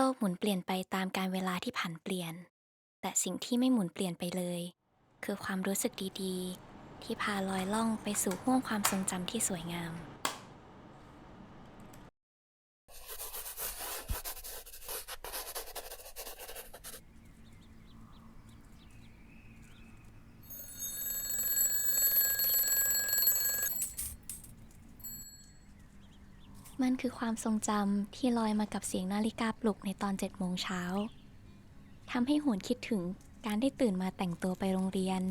โลกหมุนเปลี่ยนไปตามการเวลาที่ผันเปลี่ยน แต่สิ่งที่ไม่หมุนเปลี่ยนไปเลย คือความรู้สึกดีๆ ที่พาลอยล่องไปสู่ห้วงความทรงจำที่สวยงาม มันคือความทรงจำที่ลอยมากับเสียงนาฬิกาปลุกในตอนเจ็ดโมงเช้าทำให้หวนคิดถึงการได้ตื่นมาแต่งตัวไปโรงเรียน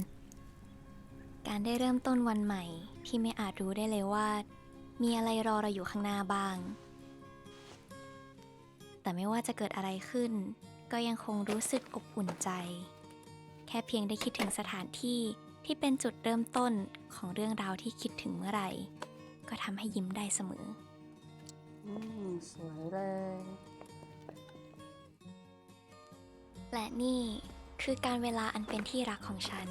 การได้เริ่มต้นวันใหม่ที่ไม่อาจรู้ได้เลยว่า มีอะไรรอเราอยู่ข้างหน้าบ้าง แต่ไม่ว่าจะเกิดอะไรขึ้น ก็ยังคงรู้สึกอบอุ่นใจ แค่เพียงได้คิดถึงสถานที่ที่เป็นจุดเริ่มต้นของเรื่องราวที่คิดถึงเมื่อไหร่ ก็ทำให้ยิ้มได้เสมอ สวยเลย และนี่คือการเวลาอันเป็นที่รักของฉัน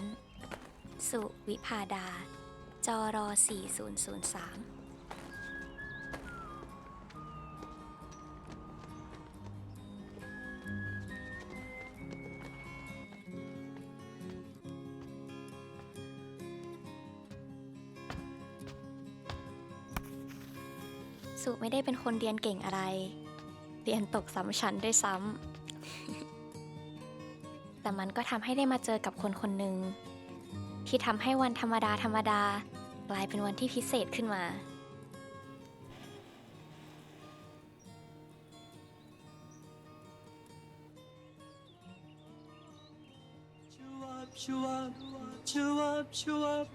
สุวิภาดาจอรอ4003 สุไม่ได้เป็นคนเรียนเก่งอะไร เรียนตกซ้ำชั้นด้วยซ้ำ แต่มันก็ทำให้ได้มาเจอกับคนคนหนึ่งที่ทำให้วันธรรมดาธรรมดากลายเป็นวันที่พิเศษขึ้นมา Chew up, chew up, chew up, chew up,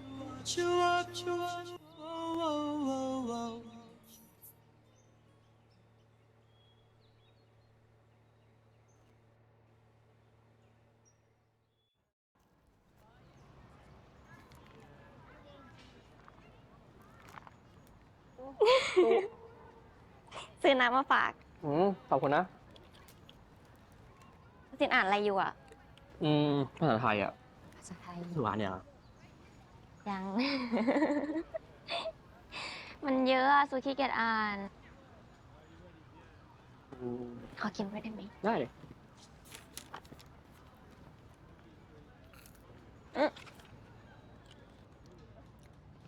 chew up, chew up. Whoa, whoa, whoa, ซื้อน้ำมาฝากอืมขอบคุณนะ สินอ่านอะไรอยู่อะอืมภาษาไทยอะภาษาไทยหวานเนี่ยยัง มันเยอะอะสุขี้เกียจอ่าน อืมขอกินไว้ได้ไหมได้เลย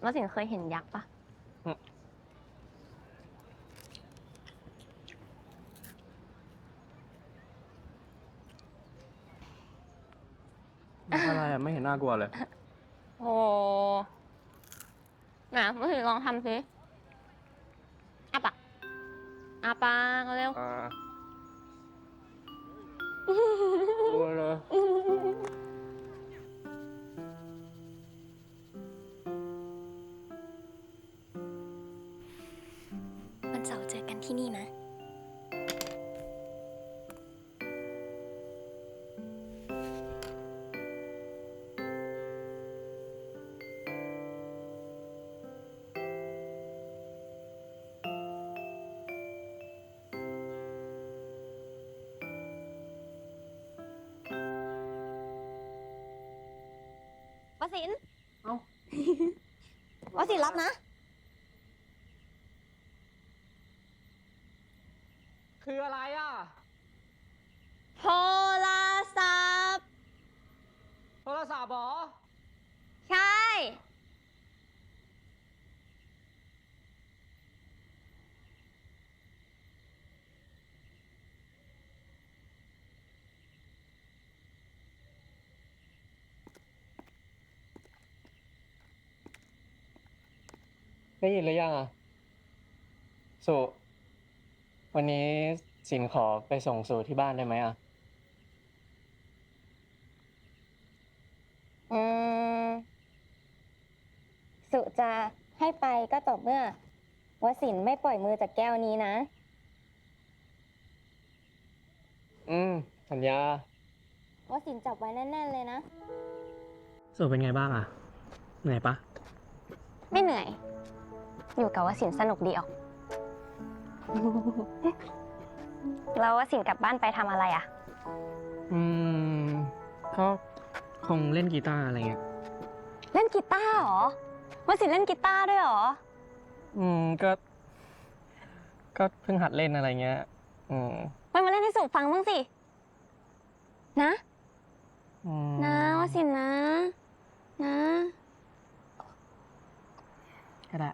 ว่าสินเคยเห็นยักษ์ปะ ไรอะไม่เห็นน่ากลัวเลย โอ้นะว่าสินลองทำสิอาปากอาปากเร็วอ่ากลัวเลย สินเอ้าวสินรับนะ คืออะไรอะ โทรศัพท์ โทรศัพท์เหรอ ใช่ ได้ยินหรือยังอะสุวันนี้สินขอไปส่งสู่ที่บ้านได้ไหมอะ อืม สุจะให้ไปก็ต่อเมื่อวสินไม่ปล่อยมือจากแก้วนี้นะ อืม สัญญาวสินจับไว้แน่นๆเลยนะ สุเป็นไงบ้างอะ เหนื่อยปะ ไม่เหนื่อย อยู่กับวสินสนุกดีออก แล้ววสินกลับบ้านไปทำอะไรอะ อืมก็คงเล่นกีตาร์อะไรเงี้ย เล่นกีตาร์เหรอวสินเล่นกีตาร์ด้วยเหรอ อืมก็ ก็เพิ่งหัดเล่นอะไรเงี้ย อืมไม่มาเล่นให้สุสุฟังบ้างสิ นะ อืมนะว่าสินนะ นะ ก็ได้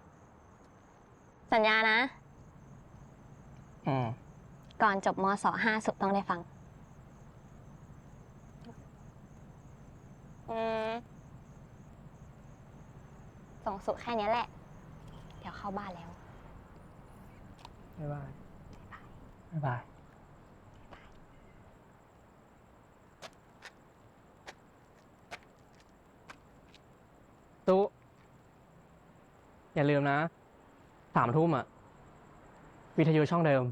สัญญานะ อืมก่อนจบมศห้าสุต้องได้ฟัง อืม ส่งสุแค่นี้แหละ เดี๋ยวเข้าบ้านแล้ว บ๊ายบายบ๊ายบาย ตุ๊ อย่าลืมนะ สามทุ่มอะวิทยุช่องเดิม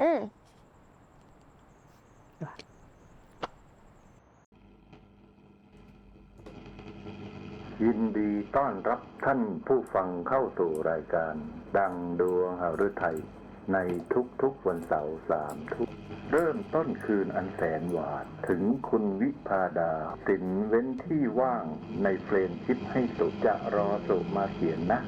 อืมยินดีต้อนรับท่านผู้ฟังเข้าสู่รายการ ดังดวงหฤทัยในทุกๆวันเสาร์สามทุกเริ่มต้นคืนอันแสนหวานถึงคุณวิพาดา สินเว้นที่ว่างในเฟรนชิปให้สุจะรอสุมาเขียนนะ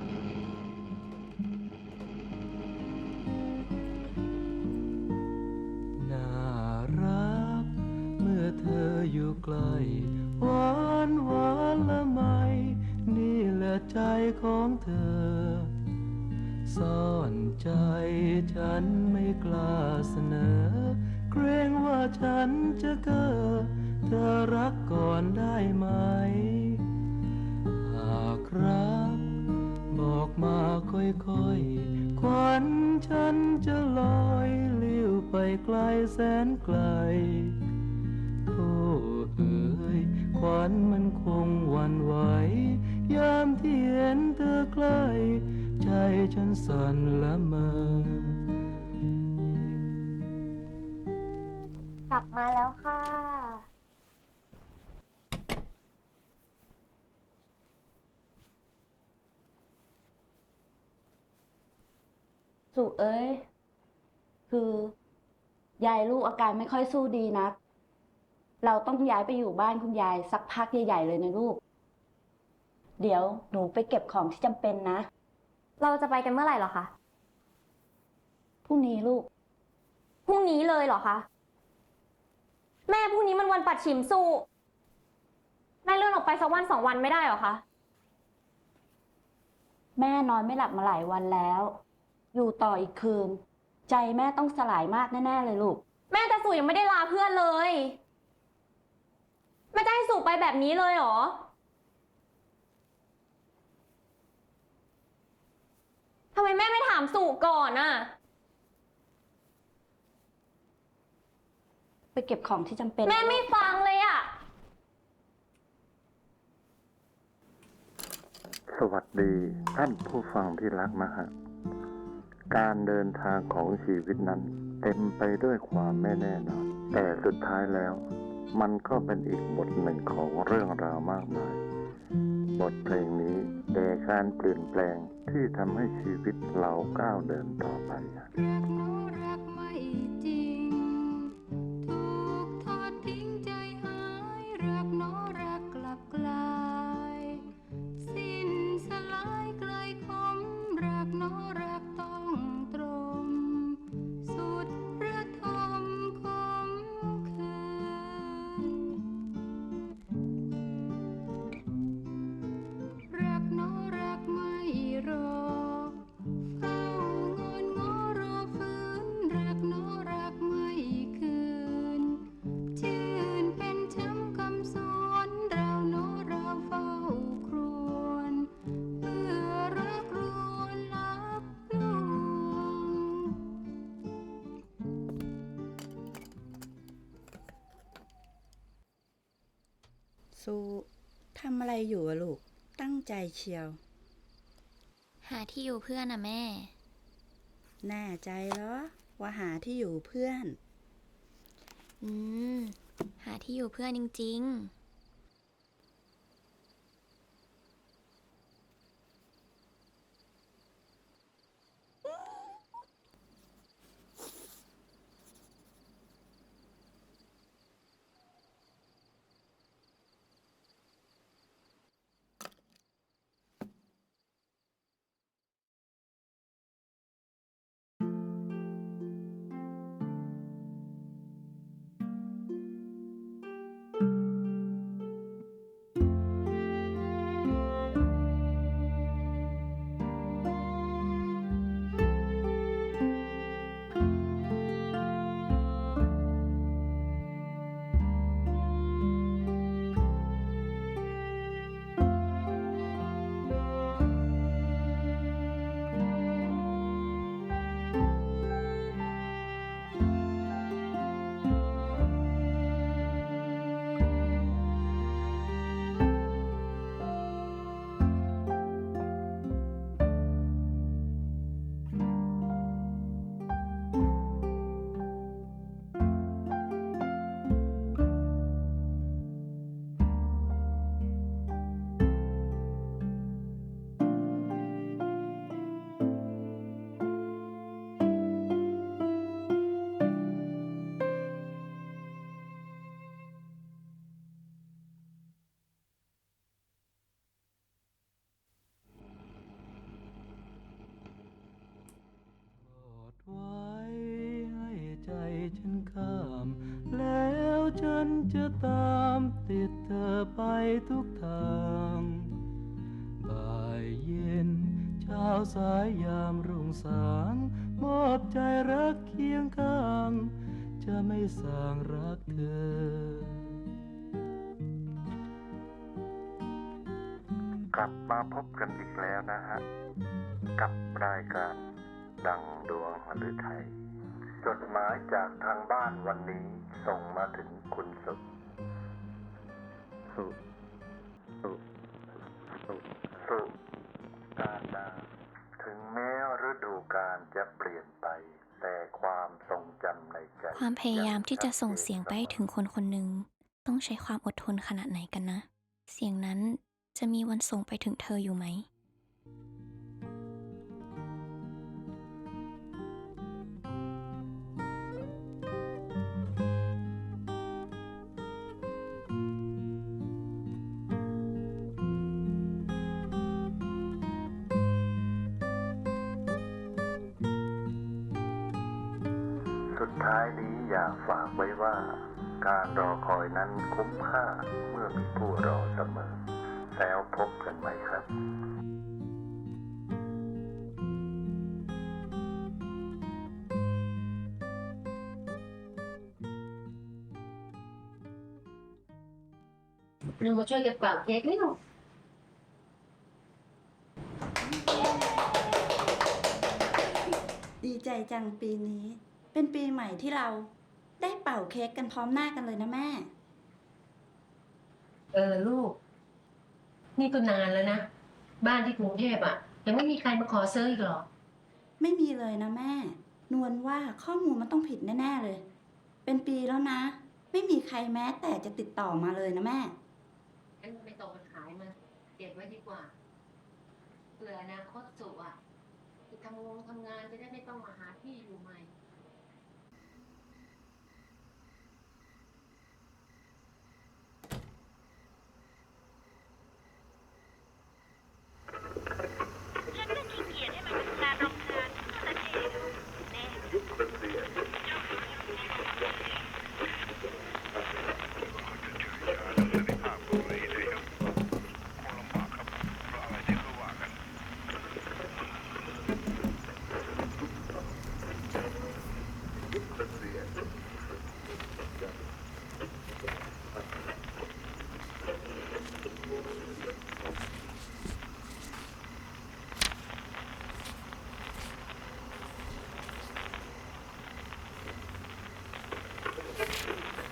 ใกล้หวานหวานละไม นี่แหละใจของเธอ ซ่อนใจฉันไม่กล้าเสนอ เกรงว่าฉันจะเก้อเธอรักก่อนได้ไหม หากรัก บอกมาค่อยๆควันฉันจะลอยเลิ้ยวไปไกลแสนไกล ยควันมันคงวันไหวยามที่เห็นเธอใกล้ ใจฉันสั่นละเมอกลับมาแล้วค่ะ สุเอ้ย คือยายลูกอาการไม่ค่อยสู้ดีนัก เราต้องย้ายไปอยู่บ้านคุณยายสักพักใหญ่ๆเลยนะลูก เดี๋ยวหนูไปเก็บของที่จำเป็นนะ เราจะไปกันเมื่อไหร่เหรอคะ พรุ่งนี้ลูก พรุ่งนี้เลยเหรอคะ แม่พรุ่งนี้มันวันปัดฉิมสุแม่เลื่อนออกไปสักวันสองวันไม่ได้เหรอคะ แม่นอนไม่หลับมาหลายวันแล้ว อยู่ต่ออีกคืน ใจแม่ต้องสลายมากแน่ๆเลยลูก แม่แต่สุยังไม่ได้ลาเพื่อนเลย แม่จะให้สุไปแบบนี้เลยเหรอ ทำไมแม่ไม่ถามสุก่อนน่ะไปเก็บของที่จำเป็นแม่ไม่ฟังเลยอะสวัสดีท่านผู้ฟังที่รักนะฮะ การเดินทางของชีวิตนั้น เต็มไปด้วยความไม่แน่นอน แต่สุดท้ายแล้ว มันก็เป็นอีกบทหนึ่งของเรื่องราวมากมาย บทเพลงนี้แด่การเปลี่ยนแปลงที่ทำให้ชีวิตเราก้าวเดินต่อไป สุทำอะไรอยู่อะลูก ตั้งใจเชียว หาที่อยู่เพื่อนนะแม่ แน่ใจเหรอ ว่าหาที่อยู่เพื่อน อืม หาที่อยู่เพื่อนจริง ๆ จะตามติดเธอไปทุกทาง บ่ายเย็นเช้าสายยามรุ่งสาง มอบใจรักเคียงข้าง จะไม่สางรักเธอกลับมาพบกันอีกแล้วนะฮะ กับรายการดังดวงหรือไทย จดหมายจากทางบ้านวันนี้ส่งมาถึงคุณสุสุสุสุสุการดาถึงแม้ฤดูกาลจะเปลี่ยนไป แต่ความทรงจำในใจ ความพยายามที่จะส่งเสียงไปให้ถึงคนคนหนึ่ง ต้องใช้ความอดทนขนาดไหนกันนะ เสียงนั้นจะมีวันส่งไปถึงเธออยู่ไหม ท้ายนี้อยากฝากไว้ว่า การรอคอยนั้นคุ้มค่าเมื่อมีผู้รอเสมอ แล้วพบกันใหม่ครับเรามาช่วยกันเป่าเค้กนี่หนูดีใจจังปีนี้ เป็นปีใหม่ที่เราได้เป่าเค้กกันพร้อมหน้ากันเลยนะแม่ เออลูก นี่ก็นานแล้วนะ บ้านที่กรุงเทพอะยังไม่มีใครมาขอซื้ออีกเหรอ ไม่มีเลยนะแม่ นวลว่าข้อมูลมันต้องผิดแน่ๆเลย เป็นปีแล้วนะ ไม่มีใครแม้แต่จะติดต่อมาเลยนะแม่งั้นไม่ต้องมาขายมาเก็บไว้ดีกว่าเผื่ออนาคตสุอะจะทำงงทำงานจะได้ไม่ต้องมาหาที่อยู่ใหม่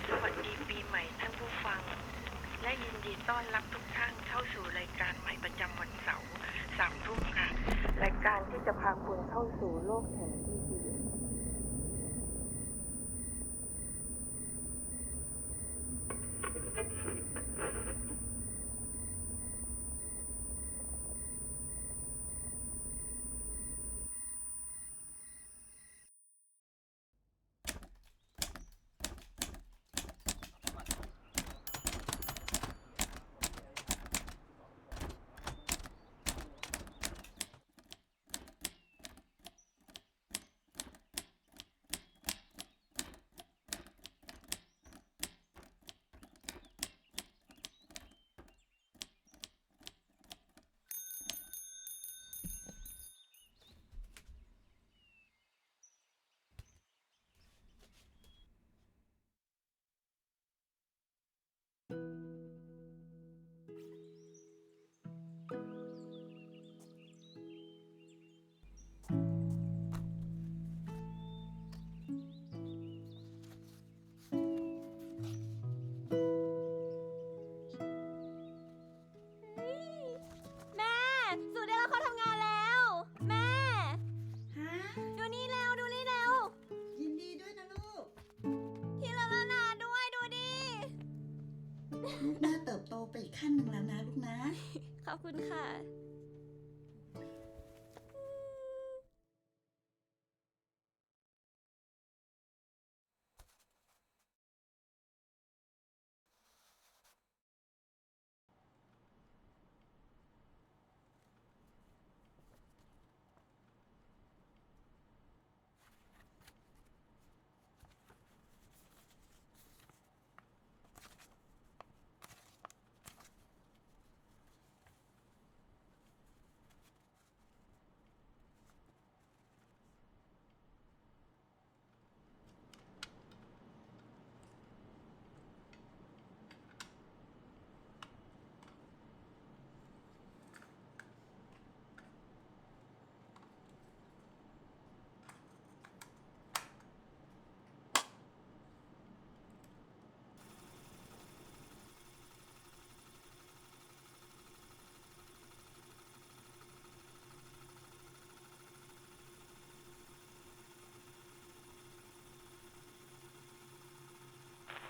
สวัสดีปีใหม่ท่านผู้ฟัง และยินดีต้อนรับทุกท่านเข้าสู่รายการใหม่ประจำวันเสาร์สามทุ่มค่ะ รายการที่จะพาคุณเข้า สู่โลกแห่งที่ดี ลูกน่าเติบโตไปอีกขั้นหนึ่งแล้วนะลูกนะ ขอบคุณค่ะ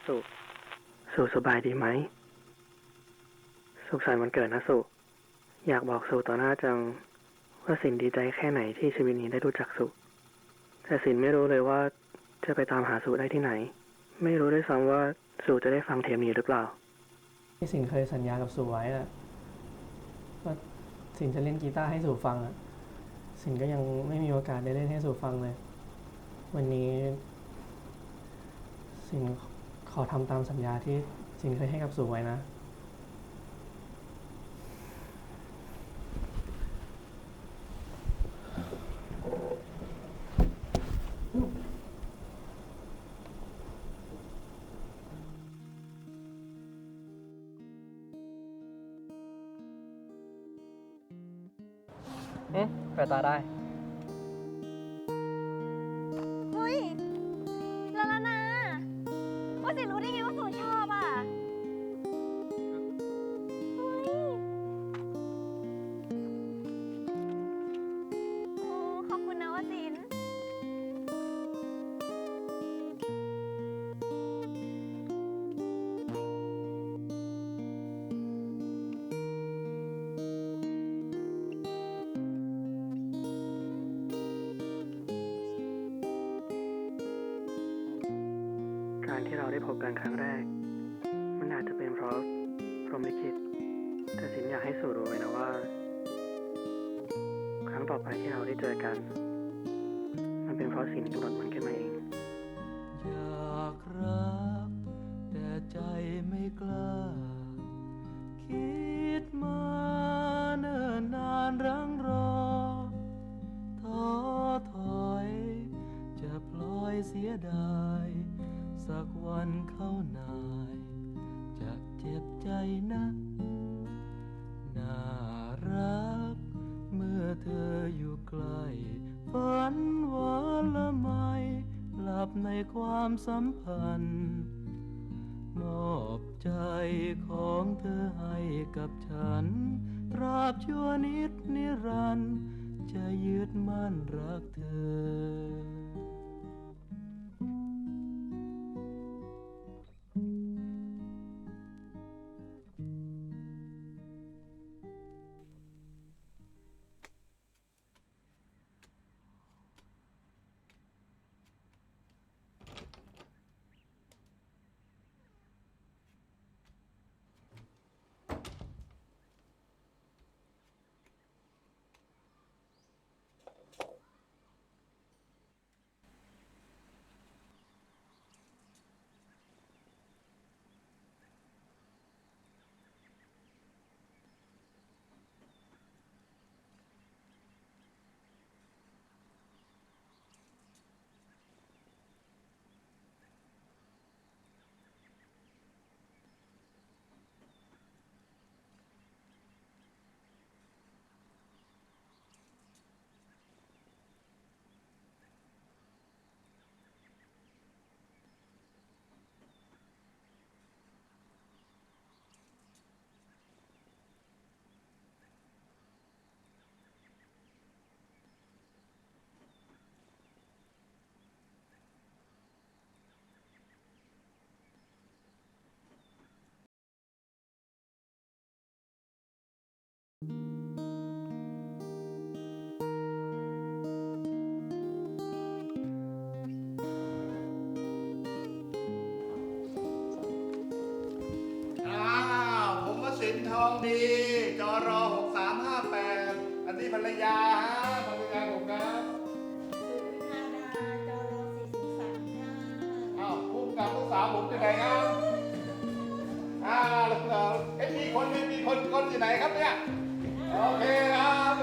สุสุสบายดีไหม สุขสันต์วันเกิดนะสุ อยากบอกสุต่อหน้าจัง ว่าสินดีใจแค่ไหนที่ชีวิตนี้ได้รู้จักสุ แต่สินไม่รู้เลยว่าจะไปตามหาสุได้ที่ไหน ไม่รู้ด้วยซ้ำว่าสุจะได้ฟังเทปนี้หรือเปล่า ที่สินเคยสัญญากับสุไว้อะว่าสินจะเล่นกีตาร์ให้สุฟังอะสินก็ยังไม่มีโอกาสได้เล่นให้สุฟังเลย วันนี้ สิน ขอทำตามสัญญาที่สินเคยให้กับสุไว้นะอืมเปิดตาได้ การที่เราได้พบกันครั้งแรก มันอาจจะเป็นเพราะพรหมลิขิตแต่สินอยากให้สุรู้ไว้นะว่า ครั้งต่อไปที่เราได้เจอกัน มันเป็นเพราะสินกำหนดมันขึ้นมาเอง เธออยู่ใกล้ฝันหวานละไมหลับในความสัมพันธ์มอบใจของเธอให้กับฉัน ตราบชั่วนิดนิรันดร์จะยืดมั่นรักเธอ ผมที่ไหนครับอ่าแล้วเอ้ยมีคนมีมีคนคนที่ไหนครับเนี่ย โอเคครับเ